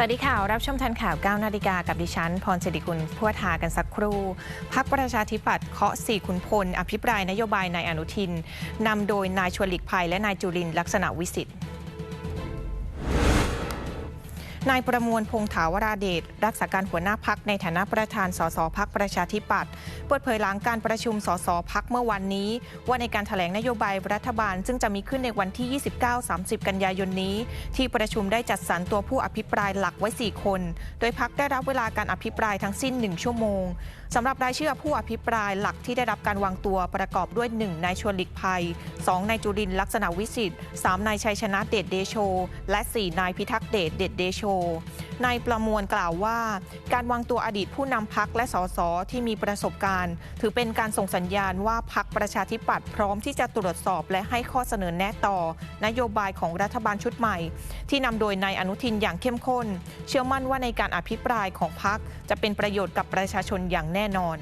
สวัสดีค่ะ รับชมทันข่าว 9 นาฬิกากับดิฉัน พรสิริคุณพัวทากันสักครู่ พักประชาธิปัตย์เคาะสี่ขุนพล อภิปรายนโยบายนายอนุทิน นำโดยนายชวนหลีกภัยและนายจุรินลักษณะวิสิทธิ์ นายประมวลพงษ์ถาวราเดชรักษาการหัวหน้าพักในฐานะประธานสสพักประชาธิปัตย์เปิดเผยหลังการประชุมสสพักเมื่อวันนี้ ว่าในการถแถลงนโยบายรัฐบาล ซึ่งจะมีขึ้นในวันที่ 29-30 กันยายนนี้ ที่ประชุมได้จัดสรรตัวผู้อภิปรายหลักไว้ 4 คน โดยพักได้รับเวลาการอภิปรายทั้งสิ้น 1 ชั่วโมงสำหรับรายชื่อผู้อภิปรายหลักที่ได้รับการวางตัวประกอบด้วย 1 นายชวนหลีกภัย 2 นายจุรินลักษณะวิสิทธิ์3นายชัยชนะเดชเดโช และ 4 นายพิทักษ์เดชเดชเดโชนายประมวลกล่าวว่า การวางตัวอดีตผู้นำพักและสสที่มีประสบการณ์ ถือเป็นการส่งสัญญาณว่าพักประชาธิปัตย์พร้อมที่จะตรวจสอบและให้ข้อเสนอแนะต่อ นโยบายของรัฐบาลชุดใหม่ ที่นำโดยนายอนุทินอย่างเข้มข้น เชื่อมั่นว่าในการอภิปรายของพักจะเป็นประโยชน์กับประชาชนอย่างแน่นอน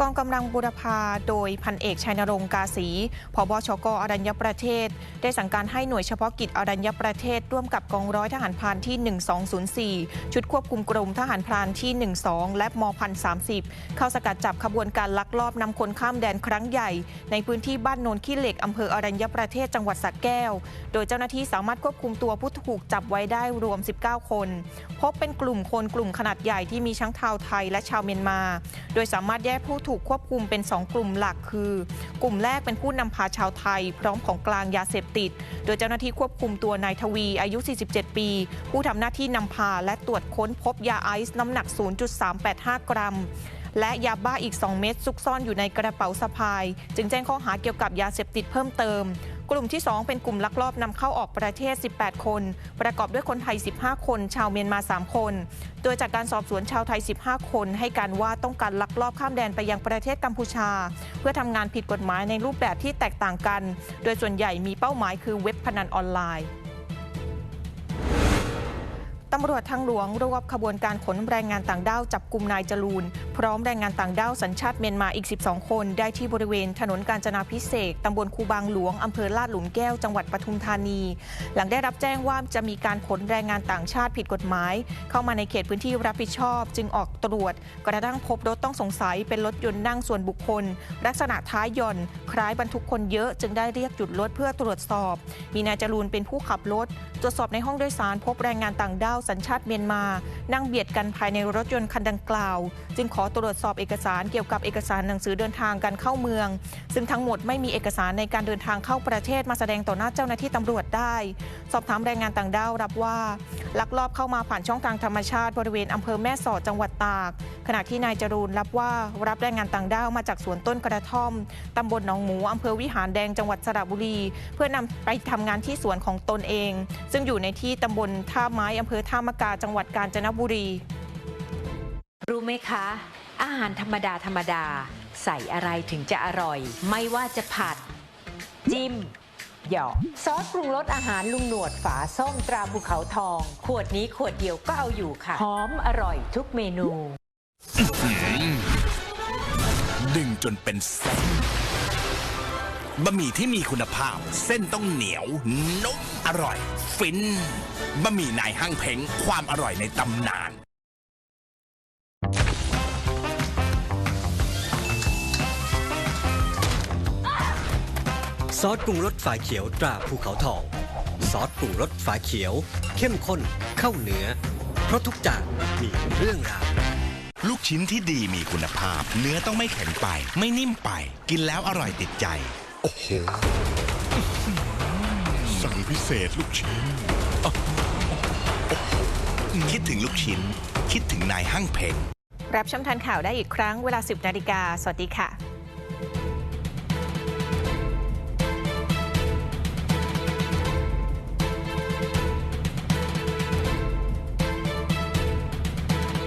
กองกำลังบุรพาโดยพันเอกชัยนรงค์กาสีผบชกอรัญญประเทศ ได้สั่งการให้หน่วยเฉพาะกิจอรัญญประเทศ ร่วมกับกองร้อยทหารพรานที่ 1204 ชุดควบคุมกรมทหารพรานที่ 12 และมพัน30เข้าสกัดจับขบวนการลักลอบนำคนข้ามแดนครั้งใหญ่ ในพื้นที่บ้านโนนขี้เหล็กอำเภออรัญญประเทศจังหวัดสระแก้ว โดยเจ้าหน้าที่สามารถควบคุมตัวผู้ถูกจับไว้ได้รวม 19 คน พบเป็นกลุ่มคนกลุ่มขนาดใหญ่ที่มีทั้งชาวไทยและชาวเมียนมา โดยสามารถแยกผู้ถูกควบคุมเป็น 2 กลุ่มหลักคือ กลุ่มแรกเป็นผู้นำพาชาวไทย พร้อมของกลางยาเสพติด โดยเจ้าหน้าที่ควบคุมตัวนายทวีอายุ 47 ปี ผู้ทำหน้าที่นำพาและตรวจค้นพบยาไอซ์น้ำหนัก 0.385 กรัมและยาบ้าอีก 2 เม็ดซุกซ่อนอยู่ในกระเป๋าสะพาย จึงแจ้งข้อหาเกี่ยวกับยาเสพติดเพิ่มเติม กลุ่มที่ 2 เป็นกลุ่มลักลอบนำเข้าออกประเทศ 18 คน ประกอบด้วยคนไทย 15 คน ชาวเมียนมา 3 คน โดยจากการสอบสวนชาวไทย 15 คน ให้การว่าต้องการลักลอบข้ามแดนไปยังประเทศกัมพูชา เพื่อทำงานผิดกฎหมายในรูปแบบที่แตกต่างกัน โดยส่วนใหญ่มีเป้าหมายคือเว็บพนันออนไลน์ ตำรวจทางหลวงรวบขบวนการขนแรงงานต่างด้าวจับกลุ่มนายจรูน พร้อมแรงงานต่างด้าวสัญชาติเมียนมาอีก 12 คน ได้ที่บริเวณถนนกาญจนาพิเศษตำบลคูบางหลวงอำเภอลาดหลุมแก้วจังหวัดปทุมธานี หลังได้รับแจ้งว่าจะมีการขนแรงงานต่างชาติผิดกฎหมาย เข้ามาในเขตพื้นที่รับผิดชอบ จึงออกตรวจ กระทั่งพบรถต้องสงสัยเป็นรถยนต์นั่งส่วนบุคคล ลักษณะท้ายย่อนคล้ายบรรทุกคนเยอะจึงได้เรียกหยุดรถเพื่อตรวจสอบ มีนายจรูนเป็นผู้ขับรถตรวจสอบในห้องโดยสารพบแรงงานต่างด้าวสัญชาติเมียนมา นั่งเบียดกันภายในรถยนต์คันดังกล่าว จึงขอตรวจสอบเอกสารเกี่ยวกับเอกสารหนังสือเดินทางการเข้าเมือง ซึ่งทั้งหมดไม่มีเอกสารในการเดินทางเข้าประเทศมาแสดงต่อหน้าเจ้าหน้าที่ตำรวจได้ สอบถามแรงงานต่างด้าวรับว่าลักลอบเข้ามาผ่านช่องทางธรรมชาติบริเวณอำเภอแม่สอดจังหวัดตาก ขณะที่นายจรูนรับว่ารับแรงงานต่างด้าวมาจากสวนต้นกระท่อมตำบลหนองหมูอำเภอวิหารแดงจังหวัดสระบุรี เพื่อนำไปทำงานที่สวนของตนเอง ซึ่งอยู่ในที่ตำบลท่าไม้อำเภอท่ามะกาจังหวัดกาญจนบุรี รู้ไหมคะ อาหารธรรมดาธรรมดา ใส่อะไรถึงจะอร่อย ไม่ว่าจะผัด จิ้มหยอกซอสปรุงรสอาหารลุงหนวดฝาส้มตราภูเขาทอง ขวดนี้ขวดเดียวก็เอาอยู่ค่ะหอมอร่อยทุกเมนูดึงจนเป็นเส้น บะหมี่ที่มีคุณภาพ เส้นต้องเหนียวนุ่มอร่อย ฟินบะหมี่นายห้างเพ้งความอร่อยในตำนาน ซอสปรุงรสฝาเขียวตราภูเขาทองซอสปรุงรสฝาเขียว เข้มข้นเข้าเนื้อ เพราะทุกจานมีเรื่องราวลูกชิ้นที่ดีมีคุณภาพ เนื้อต้องไม่แข็งไป ไม่นิ่มไป กินแล้วอร่อยติดใจ โอ้โห สั่งพิเศษลูกชิ้น คิดถึงลูกชิ้น คิดถึงนายห้างเพ้งรับชมทันข่าวได้อีกครั้งเวลา 10นาฬิกาสวัสดีค่ะ